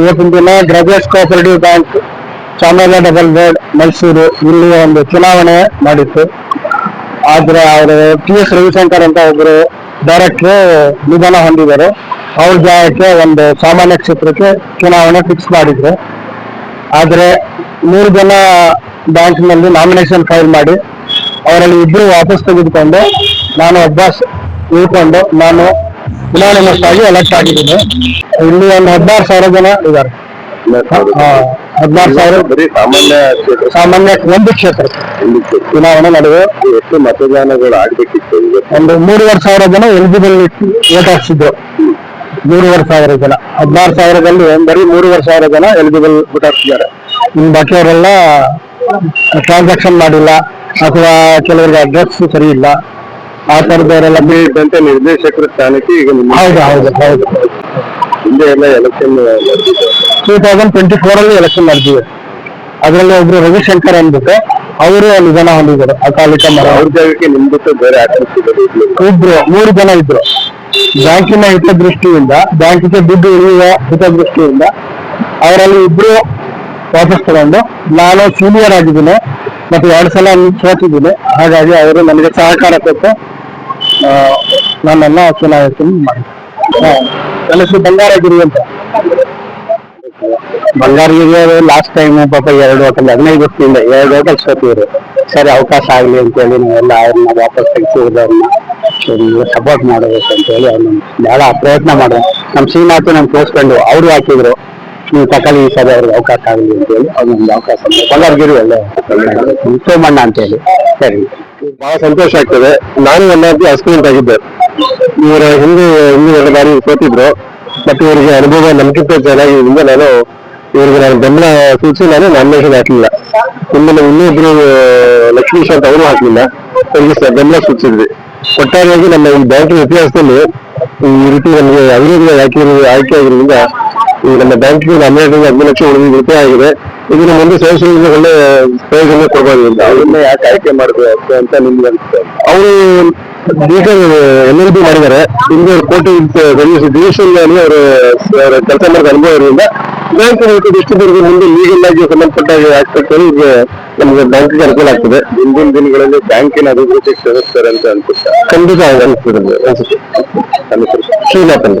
ಇವತ್ತಿನ ದಿನ graduates cooperative bank Chamaraja double road Mysuru ಇಲ್ಲಿ ಒಂದು ಚುನಾವಣೆ ಮಾಡಿತ್ತು. ಆದ್ರೆ ಅವರು ಟಿ ಎಸ್ ರವಿಶಂಕರ್ ಅಂತ ಒಬ್ಬರು ಡೈರೆಕ್ಟರ್ ನಿಧನ ಹೊಂದಿದ್ದಾರೆ. ಅವ್ರ ಜಾಗಕ್ಕೆ ಒಂದು ಸಾಮಾನ್ಯ ಕ್ಷೇತ್ರಕ್ಕೆ ಚುನಾವಣೆ ಫಿಕ್ಸ್ ಮಾಡಿದ್ರು. ಆದ್ರೆ ಮೂರು ಜನ ಬ್ಯಾಂಕ್ನಲ್ಲಿ ನಾಮಿನೇಷನ್ ಫೈಲ್ ಮಾಡಿ ಅವರಲ್ಲಿ ಇಬ್ರು ವಾಪಸ್ ತೆಗೆದುಕೊಂಡು ನಾನು ಒಬ್ಬ ಉಳ್ಕೊಂಡು ನಾನು ಯುನಾನಿಮಸ್ ಆಗಿ ಎಲೆಕ್ಟ್ ಆಗಿದ್ದೀನಿ ಇಲ್ಲಿ ಒಂದು ಹದಿನಾರು ಸಾವಿರ ಜನ ಇದ್ದಾರೆ. ಹದಿನಾರು ಸಾವಿರ. ಬರೀ ಸಾಮಾನ್ಯ ಸಾಮಾನ್ಯ ಒಂದು ಕ್ಷೇತ್ರ. ಚುನಾವಣೆ ನಡುವೆ ಎಷ್ಟು ಮತದಾನಗಳು ಆಗ್ಬೇಕಿತ್ತು ಒಂದು ಮೂರುವರೆ ಸಾವಿರ ಜನ ಎಲಿಜಿಬಲ್ ವೋಟ್ ಹಾಕ್ಸಿದ್ರು. ಮೂರುವರೆ ಸಾವಿರ ಜನ. ಹದಿನಾರು ಸಾವಿರದಲ್ಲಿ ಬರೀ ಮೂರುವರೆ ಸಾವಿರ ಜನ ಎಲಿಜಿಬಲ್ ವೋಟ್ ಹಾಕ್ಸಿದ್ದಾರೆ. ಇನ್ನು ಬಾಕಿಯವರೆಲ್ಲ ಟ್ರಾನ್ಸಾಕ್ಷನ್ ಮಾಡಿಲ್ಲ. ಅಥವಾ ಕೆಲವರಿಗೆ ಅಡ್ರೆಸ್ ಸರಿ ಇಲ್ಲ. ಆ ತರದವರೆಲ್ಲ ಅಂತ ನಿರ್ದೇಶಕರ ಸ್ಥಾನಕ್ಕೆ ಈಗ ಹೌದು ಹೌದು ಹೌದು. ಹಿಂದೆ ಎಲ್ಲ election two thousand twenty four ಅಲ್ಲಿ ಎಲೆಕ್ಷನ್ ನಡೆದಿದೆ. ಅದರಲ್ಲಿ ಒಬ್ರು ರವಿಶಂಕರ್ ಅಂದ್ಬಿಟ್ಟು ಅವರು ನಿಧನ ಹೊಂದಿದ್ರು ಅಕಾಲಿಕ ಮರ. ಅವ್ರ ಜಾಗಕ್ಕೆ ನಿಮ್ ಬಿಟ್ಟು ಬೇರೆ ಆಕಾಂಕ್ಷಿಗಳು ಇಬ್ರು ಮೂರು ಜನ ಇದ್ರು. ಬ್ಯಾಂಕಿನ ಹಿತದೃಷ್ಟಿಯಿಂದ ಬ್ಯಾಂಕಿಗೆ ದುಡ್ಡು ಉಳಿಯುವ ಹಿತದೃಷ್ಟಿಯಿಂದ ಅವರಲ್ಲಿ ಇಬ್ರು ವಾಪಸ್ ತಗೊಂಡು ನಾನು ಸೀನಿಯರ್ ಆಗಿದ್ದೀನಿ ಮತ್ತೆ ಎರಡು ಸಲ ಸೋತಿದ್ದೀನಿ. ಹಾಗಾಗಿ ಅವರು ನನಗೆ ಸಹಕಾರ ಕೊಟ್ಟು ಆ, ನನ್ನನ್ನ ಚುನಾಯಿಸಿ ಮಾಡಿ. ನನ್ನ ಹೆಸರು ಬಂಗಾರಗಿರಿ ಅಂತ. ಬಂಗಾರಗಿರಿ ಅವರು ಲಾಸ್ಟ್ ಟೈಮ್ ಪಾಪ ಎರಡು ಹೋಟೆಲ್ ಹದಿನೈದು ವರ್ಷದಿಂದ ಎರಡು ಹೋಟೆಲ್ ಸೋತಿದ್ರು. ಸರಿ ಅವಕಾಶ ಆಗಲಿ ಅಂತೇಳಿ ನಾವೆಲ್ಲ ಅವ್ರನ್ನ ವಾಪಸ್ ತೆಗೆಸಿರೋದನ್ನ ಸಪೋರ್ಟ್ ಮಾಡಬೇಕು ಅಂತ ಹೇಳಿ ಅವ್ರನ್ನ ಬಹಳ ಪ್ರಯತ್ನ ಮಾಡಿದೆ. ನಮ್ಮ ಶ್ರೀನಾಥ್ ನಮ್ಮ ತೋರಿಸ್ಕೊಂಡು ಅವರು ಹಾಕಿದ್ರು. ನೀವು ತಕೊಳ್ಳಿ ಈ ಸರಿ ಅವ್ರಿಗೆ ಅವಕಾಶ ಆಗಲಿ ಅಂತ ಹೇಳಿ ನಮ್ಗೆ ಅವಕಾಶ. ಬಂಗಾರಗಿರಿ ಒಳ್ಳೆ ಅಂತ ಹೇಳಿ. ಸರಿ. ಬಹಳ ಸಂತೋಷ ಆಗ್ತದೆ. ನಾನು ಒಂದಾಗಿ ಅಸ್ಪಿರೆಂಟ್ ಆಗಿದ್ದೆ ಇವರ ಹಿಂದೆ ಹಿಂದೆ ಎರಡು ಬಾರಿ ಸೋತಿದ್ರು. ಬಟ್ ಇವರಿಗೆ ಅನುಭವ ನಮ್ಗಿಂತ ಚೆನ್ನಾಗಿದ್ದರಿಂದ ನಾನು ಇವರಿಗೆ ನಾನು ಬೆಂಬಲ ಸೂಚಿಸಿ ನಾನು ನಾಮಿನೇಷನ್ ಹಾಕಲಿಲ್ಲ ಮುಂದಿನ ಇನ್ನೊಬ್ರು ಲಕ್ಷ್ಮೀಶ್ ಅಂತ ಅವರು ಹಾಕಲಿಲ್ಲ ಅವರಿಗೆ ಬೆಂಬಲ ಸೂಚಿಸಿದ್ವಿ. ಒಟ್ಟಾರೆಯಾಗಿ ನಮ್ಮ ಈ ಬ್ಯಾಂಕಿನ ಇತಿಹಾಸದಲ್ಲಿ ಈ ರೀತಿ ನಮಗೆ ಅವಿರೋಧ ಆಯ್ಕೆ ಆಗಿರೋದ್ರಿಂದ ಈ ನಮ್ಮ ಬ್ಯಾಂಕಿಗೆ ಹನ್ನೆರಡರಿಂದ ಹದಿನೈದು ಲಕ್ಷ ಉಳಿದ ಆಗಿದೆ. ಇದನ್ನು ಮುಂದೆ ಸೇವಿಸುವುದರಿಂದ ಒಳ್ಳೆ ಪ್ರಯೋಜನ ಕೊಡಬಹುದು ಅಂತ ಅದನ್ನ ಯಾಕೆ ಆಯ್ಕೆ ಮಾಡಬೇಕು ಅಂತ ನಿಮ್ಗೆ ಅನ್ಸುತ್ತೆ. ಅವರು ಈಗ ಎಲ್ ಎಲ್ ಬಿ ಮಾಡಿದ್ದಾರೆ ಹಿಂದೆ ಕೋಟಿ ಡಿವಿಷನ್ ಅಲ್ಲಿ ಅವರು ಅವರ ಕೆಲಸ ಮಾಡಿದ ಅನುಭವ ಇರೋದ್ರಿಂದ ಬ್ಯಾಂಕ್ ದೃಷ್ಟಿವರೆಗೂ ಮುಂದೆ ಲೀಗಲ್ ಆಗಿ ಸಂಬಂಧಪಟ್ಟ ಆಸ್ಪೆಕ್ಟ್ ಈಗ ನಮಗೆ ಬ್ಯಾಂಕಿಗೆ ಅನುಕೂಲ ಆಗ್ತದೆ. ಮುಂದಿನ ದಿನಗಳಲ್ಲಿ ಬ್ಯಾಂಕಿನ ಅಭಿವೃದ್ಧಿ ಶ್ರಮಿಸ್ತಾರೆ ಅಂತ ಅನ್ಸುತ್ತೆ. ಖಂಡಿತ ಅನಿಸ್ತದೆ ಅನಿಸುತ್ತೆ. ಶ್ರೀನಾಥ್ ಅಂತ